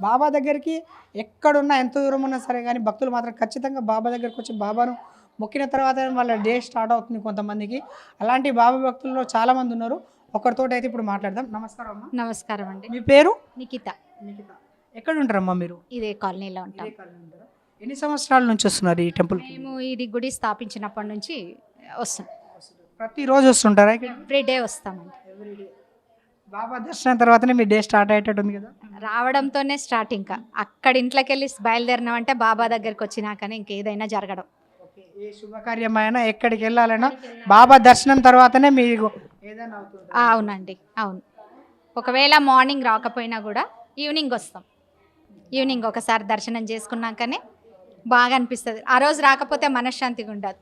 బాబా దగ్గరికి ఎక్కడున్నా ఎంత దూరం ఉన్నా సరే కానీ భక్తులు మాత్రం ఖచ్చితంగా బాబా దగ్గరికి వచ్చి బాబాను మొక్కిన తర్వాత వాళ్ళ డే స్టార్ట్ అవుతుంది కొంతమందికి. అలాంటి బాబా భక్తుల్లో చాలామంది ఉన్నారు. ఒకరితో అయితే ఇప్పుడు మాట్లాడదాం. నమస్కారం అమ్మా. నమస్కారం అండి. మీ పేరు? నిఖిత. ఎక్కడ ఉంటారమ్మా మీరు? ఇదే కాలనీలో ఉంటాం. ఎన్ని సంవత్సరాల నుంచి వస్తున్నారు ఈ టెంపుల్కి మేము ఇది గుడి స్థాపించినప్పటి నుంచి వస్తాం ప్రతిరోజు వస్తుంటారా ఎవ్రీ డే వస్తామండి. బాబా దర్శనం తర్వాతనే మీ డే స్టార్ట్ అయ్యేటట్టు ఉంది కదా? రావడంతోనే స్టార్ట్ ఇంకా. అక్కడ ఇంట్లోకి వెళ్ళి బయలుదేరినామంటే బాబా దగ్గరికి వచ్చినాకనే ఇంకేదైనా జరగడం. ఏ శుభకార్యమైనా ఎక్కడికి వెళ్ళాలన్నా బాబా దర్శనం తర్వాతనే మీకు ఏదైనా అవుతుంది? ఆ, అవునండి. అవును. ఒకవేళ మార్నింగ్ రాకపోయినా కూడా ఈవినింగ్ వస్తాం. ఈవినింగ్ ఒకసారి దర్శనం చేసుకున్నాకనే బాగా అనిపిస్తుంది. ఆ రోజు రాకపోతే మనశ్శాంతిగా ఉండదు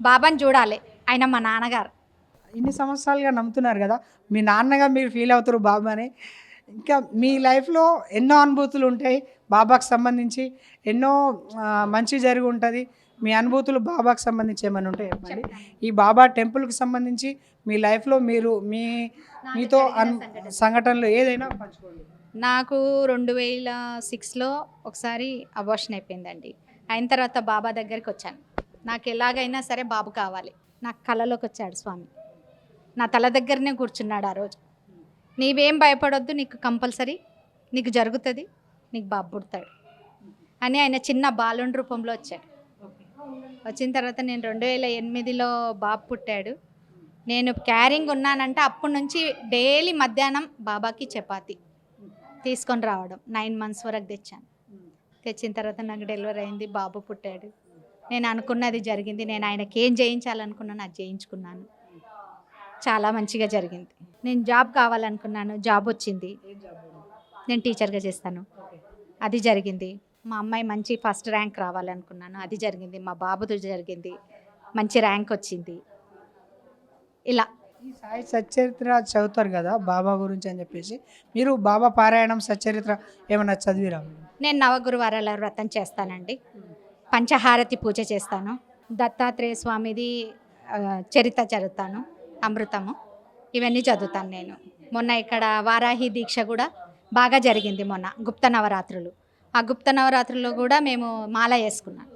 బాబాని చూడాలి. ఆయన మా నాన్నగారు. ఇన్ని సంవత్సరాలుగా నమ్ముతున్నారు కదా. మీ నాన్నగా మీరు ఫీల్ అవుతారు బాబాని ఇంకా మీ లైఫ్లో ఎన్నో అనుభూతులు ఉంటాయి బాబాకు సంబంధించి. ఎన్నో మంచి జరిగి ఉంటుంది. మీ అనుభూతులు బాబాకు సంబంధించి ఏమైనా ఉంటాయి చెప్పండి. ఈ బాబా టెంపుల్కి సంబంధించి మీ లైఫ్లో మీరు మీ మీతో అన్ సంఘటనలు ఏదైనా పంచుకోండి. నాకు రెండు వేల సిక్స్లో ఒకసారి అబార్షన్ అయిపోయిందండి. అయిన తర్వాత బాబా దగ్గరికి వచ్చాను. నాకు ఎలాగైనా సరే బాబు కావాలి. నాకు కళలోకి వచ్చాడు స్వామి. నా తల దగ్గరనే కూర్చున్నాడు ఆ రోజు. నీవేం భయపడొద్దు నీకు కంపల్సరీ నీకు జరుగుతుంది నీకు బాబు పుడతాడు అని ఆయన చిన్న బాలుని రూపంలో వచ్చాడు. వచ్చిన తర్వాత నేను రెండు వేల ఎనిమిదిలో బాబు పుట్టాడు. నేను క్యారింగ్ ఉన్నానంటే అప్పటి నుంచి డైలీ మధ్యాహ్నం బాబాకి చపాతి తీసుకొని రావడం నైన్ మంత్స్ వరకు తెచ్చాను. తెచ్చిన తర్వాత నాకు డెలివరీ అయింది బాబు పుట్టాడు. నేను అనుకున్నది జరిగింది నేను ఆయనకి ఏం చేయించాలనుకున్నాను అది చేయించుకున్నాను చాలా మంచిగా జరిగింది. నేను జాబ్ కావాలనుకున్నాను జాబ్ వచ్చింది. నేను టీచర్గా చేస్తాను. అది జరిగింది. మా అమ్మాయి మంచి ఫస్ట్ ర్యాంక్ రావాలనుకున్నాను. అది జరిగింది. మా బాబుది జరిగింది. మంచి ర్యాంక్ వచ్చింది. ఇలా. ఈ సాయి సచ్చరిత్ర చదువుతారు కదా బాబా గురించి అని చెప్పేసి. మీరు బాబా పారాయణం సచ్చరిత్ర ఏమన్నా చదివిరా? నేను నవగురువారాల వ్రతం చేస్తానండి. పంచహారతి పూజ చేస్తాను. దత్తాత్రేయ స్వామిది చరిత్ర చదువుతాను. అమృతము. ఇవన్నీ చదువుతాను నేను. మొన్న ఇక్కడ వారాహి దీక్ష కూడా బాగా జరిగింది మొన్న గుప్త నవరాత్రులు. ఆ గుప్త నవరాత్రుల్లో కూడా మేము మాల వేసుకున్నాం.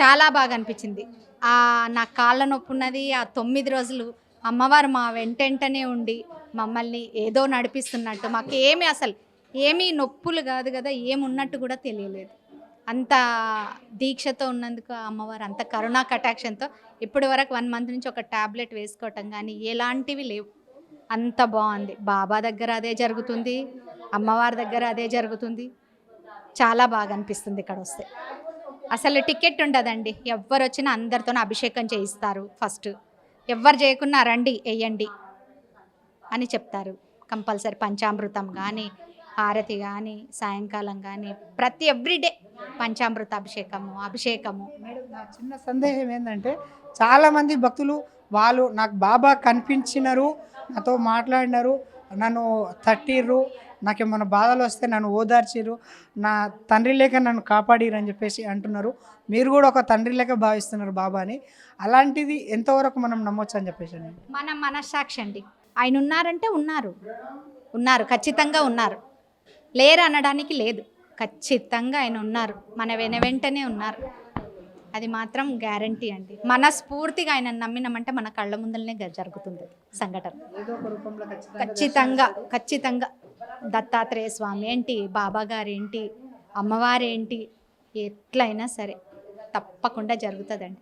చాలా బాగా అనిపించింది. ఆ నా కాళ్ళ నొప్పి ఉన్నది ఆ తొమ్మిది రోజులు అమ్మవారు మా వెంటెంటనే ఉండి మమ్మల్ని ఏదో నడిపిస్తున్నట్టు మాకు ఏమి అసలు ఏమీ నొప్పులు కాదు కదా ఏమున్నట్టు కూడా తెలియలేదు. అంత దీక్షతో ఉన్నందుకు అమ్మవారు అంత కరుణా కటాక్షంతో ఇప్పటి వరకు వన్ మంత్ నుంచి ఒక టాబ్లెట్ వేసుకోవటం కానీ ఎలాంటివి లేవు. అంత బాగుంది. బాబా దగ్గర అదే జరుగుతుంది. అమ్మవారి దగ్గర అదే జరుగుతుంది. చాలా బాగా అనిపిస్తుంది ఇక్కడ వస్తే. అసలు టికెట్ ఉండదండి. ఎవ్వరు వచ్చినా అందరితో అభిషేకం చేయిస్తారు ఫస్ట్. ఎవరు చేయకున్నా రండి వేయండి అని చెప్తారు. కంపల్సరీ పంచామృతం కానీ హారతి కానీ సాయంకాలం కానీ ప్రతి ఎవ్రీడే పంచామృత అభిషేకము అభిషేకము. మేడం నా చిన్న సందేహం ఏంటంటే చాలామంది భక్తులు వాళ్ళు నాకు బాబా కనిపించినారు నాతో మాట్లాడినారు నన్ను తట్టిర్రు నాకు ఏమైనా బాధలు వస్తే నన్ను ఓదార్చిర్రు నా తండ్రి లేక నన్ను కాపాడిరు అని చెప్పేసి అంటున్నారు. మీరు కూడా ఒక తండ్రి లేక భావిస్తున్నారు బాబాని. అలాంటిది ఎంతవరకు మనం నమ్మొచ్చు అని చెప్పేసి. మన మనస్సాక్షి అండి. ఆయన ఉన్నారంటే ఉన్నారు. ఉన్నారు ఖచ్చితంగా ఉన్నారు. లేరు అనడానికి లేదు. ఖచ్చితంగా ఆయన ఉన్నారు. మన వెన వెంటనే ఉన్నారు. అది మాత్రం గ్యారంటీ అండి. మనస్ఫూర్తిగా ఆయన నమ్మినామంటే మన కళ్ళ ముందరనే జరుగుతుంది సంఘటన. ఖచ్చితంగా ఖచ్చితంగా దత్తాత్రేయ స్వామి ఏంటి బాబా గారు ఏంటి? అమ్మవారు ఏంటి ఎట్లయినా సరే తప్పకుండా జరుగుతుందండి.